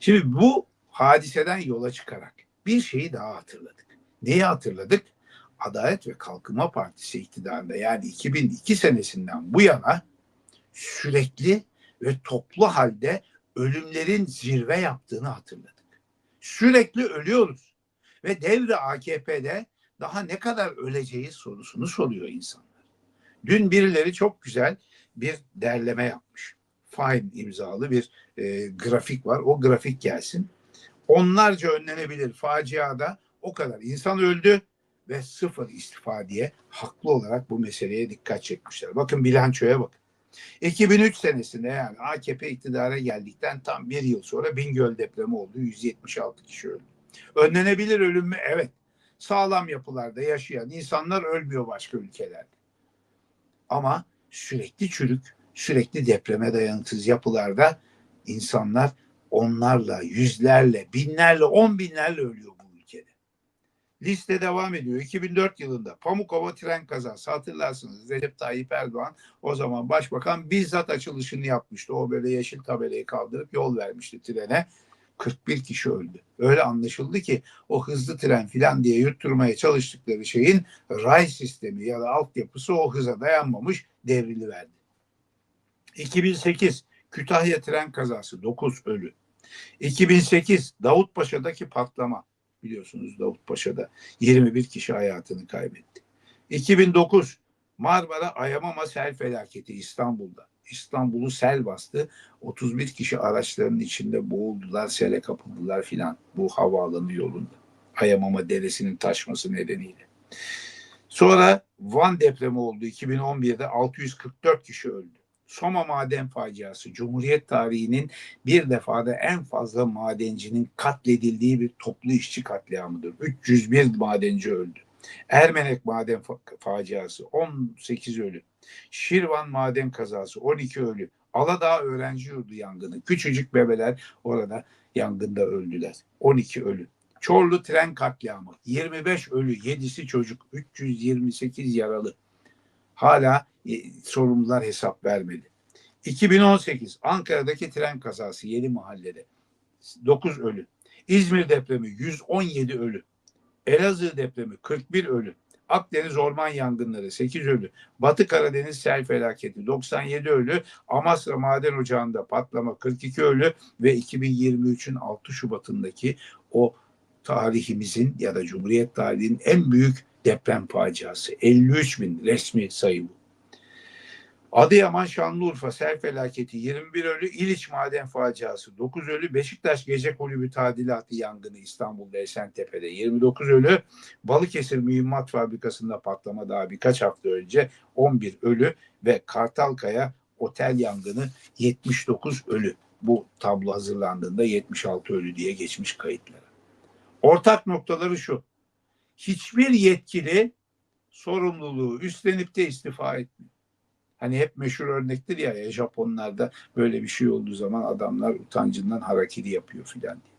Şimdi bu hadiseden yola çıkarak bir şeyi daha hatırladık. Neyi hatırladık? Adalet ve Kalkınma Partisi iktidarında yani 2002 senesinden bu yana sürekli ve toplu halde ölümlerin zirve yaptığını hatırladık. Sürekli ölüyoruz. Ve devre AKP'de daha ne kadar öleceğiz sorusunu soruyor insanlar. Dün birileri çok güzel bir derleme yapmış. Fine imzalı bir e, grafik var. O grafik gelsin. Onlarca önlenebilir faciada o kadar insan öldü ve sıfır istifa diye haklı olarak bu meseleye dikkat çekmişler. Bakın bilançoya bakın. 2003 senesinde yani AKP iktidara geldikten tam bir yıl sonra Bingöl depremi oldu. 176 kişi öldü. Önlenebilir ölüm mü? Evet. Sağlam yapılarda yaşayan insanlar ölmüyor başka ülkelerde. Ama sürekli çürük, sürekli depreme dayanıksız yapılarda insanlar onlarla, yüzlerle, binlerle, on binlerle ölüyor bu ülkede. Liste devam ediyor. 2004 yılında Pamukova tren kazası hatırlarsınız. Recep Tayyip Erdoğan o zaman başbakan bizzat açılışını yapmıştı. O böyle yeşil tabelayı kaldırıp yol vermişti trene. 41 kişi öldü. Öyle anlaşıldı ki o hızlı tren filan diye yutturmaya çalıştıkları şeyin ray sistemi ya da altyapısı o hıza dayanmamış devrili verdi. 2008 Kütahya tren kazası 9 ölü. 2008 Davutpaşa'daki patlama biliyorsunuz Davutpaşa'da 21 kişi hayatını kaybetti. 2009 Marmara Ayamama sel felaketi İstanbul'da. İstanbul'u sel bastı. 31 kişi araçların içinde boğuldular, sele kapıldılar filan bu havaalanı yolunda. Ayamama deresinin taşması nedeniyle. Sonra Van depremi oldu 2011'de 644 kişi öldü. Soma maden faciası Cumhuriyet tarihinin bir defada en fazla madencinin katledildiği bir toplu işçi katliamıdır. 301 madenci öldü. Ermenek maden fa- faciası 18 ölü. Şirvan maden kazası 12 ölü. Aladağ öğrenci yurdu yangını. Küçücük bebeler orada yangında öldüler. 12 ölü. Çorlu tren katliamı 25 ölü, 7'si çocuk, 328 yaralı. Hala e, sorumlular hesap vermedi. 2018 Ankara'daki tren kazası Yeni Mahalle'de 9 ölü. İzmir depremi 117 ölü. Elazığ depremi 41 ölü. Akdeniz orman yangınları 8 ölü. Batı Karadeniz sel felaketi 97 ölü. Amasra Maden Ocağı'nda patlama 42 ölü ve 2023'ün 6 Şubat'ındaki o tarihimizin ya da Cumhuriyet tarihinin en büyük deprem faciası. 53 bin resmi sayı bu. Adıyaman Şanlıurfa sel felaketi 21 ölü, İliç maden faciası 9 ölü, Beşiktaş Gece Kulübü tadilatı yangını İstanbul'da Esentepe'de 29 ölü, Balıkesir Mühimmat Fabrikası'nda patlama daha birkaç hafta önce 11 ölü ve Kartalkaya otel yangını 79 ölü. Bu tablo hazırlandığında 76 ölü diye geçmiş kayıtlara. Ortak noktaları şu. Hiçbir yetkili sorumluluğu üstlenip de istifa etmiyor. Hani hep meşhur örnektir ya, ya Japonlarda böyle bir şey olduğu zaman adamlar utancından harakiri yapıyor filan diye.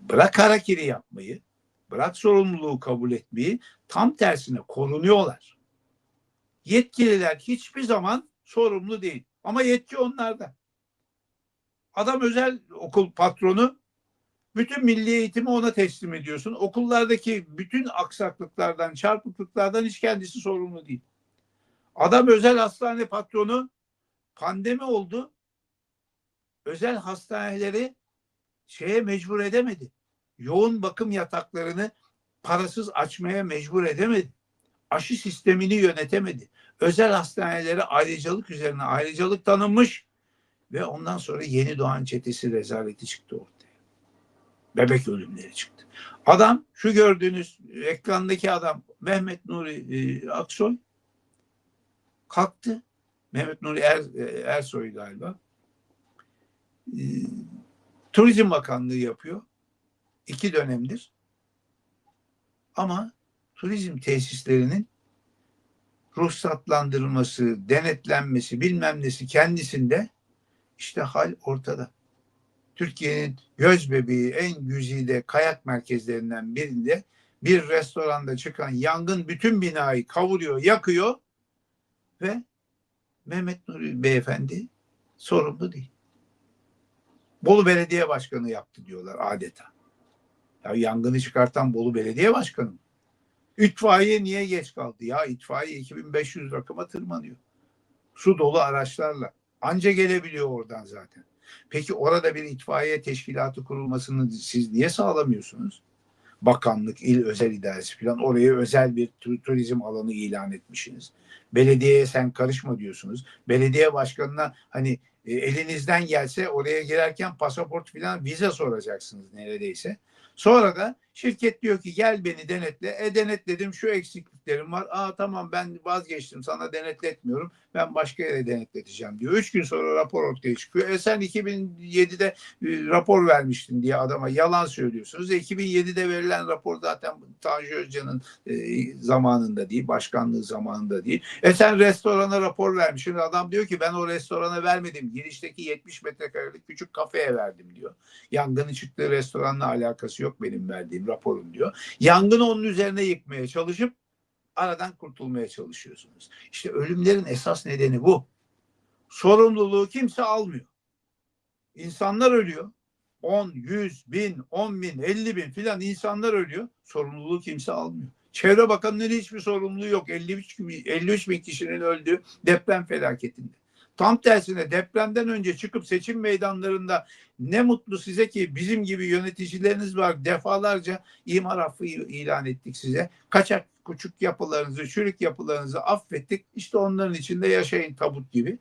Bırak harakiri yapmayı, bırak sorumluluğu kabul etmeyi tam tersine korunuyorlar. Yetkililer hiçbir zaman sorumlu değil. Ama yetki onlarda. Adam özel okul patronu bütün milli eğitimi ona teslim ediyorsun. Okullardaki bütün aksaklıklardan, çarpıklıklardan hiç kendisi sorumlu değil. Adam özel hastane patronu pandemi oldu. Özel hastaneleri şeye mecbur edemedi. Yoğun bakım yataklarını parasız açmaya mecbur edemedi. Aşı sistemini yönetemedi. Özel hastanelere ayrıcalık üzerine ayrıcalık tanınmış ve ondan sonra yeni doğan çetesi rezaleti çıktı ortaya. Bebek ölümleri çıktı. Adam şu gördüğünüz ekrandaki adam Mehmet Nuri e, Aksoy kalktı. Mehmet Nuri er, Ersoy galiba. E, Turizm Bakanlığı yapıyor. İki dönemdir. Ama turizm tesislerinin ruhsatlandırılması, denetlenmesi, bilmem nesi kendisinde işte hal ortada. Türkiye'nin göz bebeği en güzide kayak merkezlerinden birinde bir restoranda çıkan yangın bütün binayı kavuruyor, yakıyor ve Mehmet Nuri beyefendi sorumlu değil. Bolu Belediye Başkanı yaptı diyorlar adeta. Ya yangını çıkartan Bolu Belediye Başkanı mı? İtfaiye niye geç kaldı? Ya itfaiye 2500 rakıma tırmanıyor. Su dolu araçlarla. Anca gelebiliyor oradan zaten. Peki orada bir itfaiye teşkilatı kurulmasını siz niye sağlamıyorsunuz? Bakanlık, il özel idaresi falan oraya özel bir tu- turizm alanı ilan etmişsiniz. Belediyeye sen karışma diyorsunuz. Belediye başkanına hani e, elinizden gelse oraya girerken pasaport falan vize soracaksınız neredeyse. Sonra da şirket diyor ki gel beni denetle. E denetledim şu eksikliklerim var. Aa tamam ben vazgeçtim sana denetletmiyorum. Ben başka yere denetleteceğim diyor. Üç gün sonra rapor ortaya çıkıyor. E sen 2007'de e, rapor vermiştin diye adama yalan söylüyorsunuz. E, 2007'de verilen rapor zaten Tanju Özcan'ın e, zamanında değil, başkanlığı zamanında değil. E sen restorana rapor vermişsin. Adam diyor ki ben o restorana vermedim. Girişteki 70 metrekarelik küçük kafeye verdim diyor. Yangının çıktığı restoranla alakası yok benim verdiğim raporun diyor. Yangını onun üzerine yıkmaya çalışıp aradan kurtulmaya çalışıyorsunuz. İşte ölümlerin esas nedeni bu. Sorumluluğu kimse almıyor. İnsanlar ölüyor. 10, 100, 1000, 10 bin, 50 bin filan insanlar ölüyor. Sorumluluğu kimse almıyor. Çevre Bakanı'nın hiçbir sorumluluğu yok. 53, bin- 53 bin kişinin öldüğü deprem felaketinde. Tam tersine depremden önce çıkıp seçim meydanlarında ne mutlu size ki bizim gibi yöneticileriniz var. Defalarca imar affı ilan ettik size. Kaçak küçük yapılarınızı, çürük yapılarınızı affettik. İşte onların içinde yaşayın tabut gibi.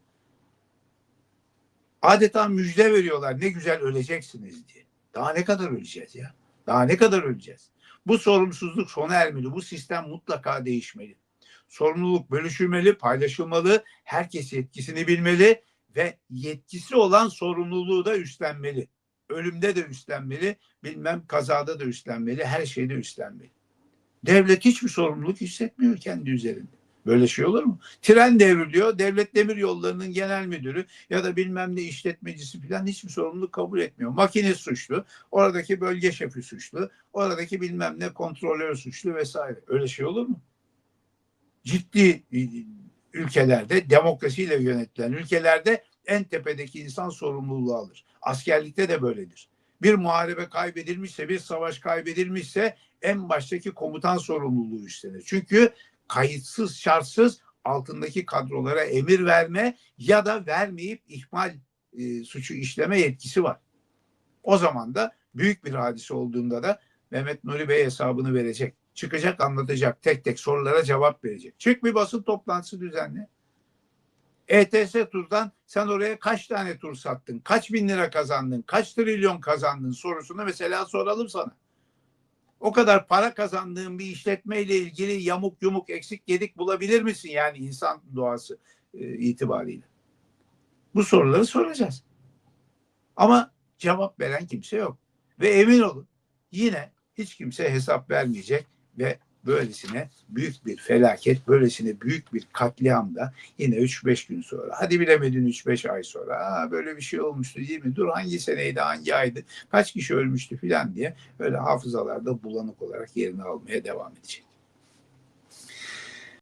Adeta müjde veriyorlar. Ne güzel öleceksiniz diye. Daha ne kadar öleceğiz ya? Daha ne kadar öleceğiz? Bu sorumsuzluk sona ermeli. Bu sistem mutlaka değişmeli. Sorumluluk bölüşülmeli, paylaşılmalı. Herkes yetkisini bilmeli ve yetkisi olan sorumluluğu da üstlenmeli. Ölümde de üstlenmeli, bilmem kazada da üstlenmeli, her şeyde üstlenmeli. Devlet hiçbir sorumluluk hissetmiyor kendi üzerinde. Böyle şey olur mu? Tren devriliyor, devlet demir yollarının genel müdürü ya da bilmem ne işletmecisi falan hiçbir sorumluluk kabul etmiyor. Makine suçlu, oradaki bölge şefi suçlu, oradaki bilmem ne kontrolör suçlu vesaire. Öyle şey olur mu? Ciddi e, ülkelerde, demokrasiyle yönetilen ülkelerde en tepedeki insan sorumluluğu alır. Askerlikte de böyledir. Bir muharebe kaybedilmişse, bir savaş kaybedilmişse en baştaki komutan sorumluluğu üstlenir. Çünkü kayıtsız, şartsız altındaki kadrolara emir verme ya da vermeyip ihmal e, suçu işleme yetkisi var. O zaman da büyük bir hadise olduğunda da Mehmet Nuri Bey hesabını verecek. Çıkacak anlatacak. Tek tek sorulara cevap verecek. Çık bir basın toplantısı düzenle. ETS turdan sen oraya kaç tane tur sattın? Kaç bin lira kazandın? Kaç trilyon kazandın sorusunu mesela soralım sana. O kadar para kazandığın bir işletmeyle ilgili yamuk yumuk eksik gedik bulabilir misin? Yani insan doğası e, itibariyle. Bu soruları soracağız. Ama cevap veren kimse yok. Ve emin olun yine hiç kimse hesap vermeyecek ve böylesine büyük bir felaket, böylesine büyük bir katliamda yine 3-5 gün sonra, hadi bilemedin 3-5 ay sonra, Aa, böyle bir şey olmuştu değil mi? Dur hangi seneydi, hangi aydı, kaç kişi ölmüştü filan diye öyle hafızalarda bulanık olarak yerini almaya devam edecek.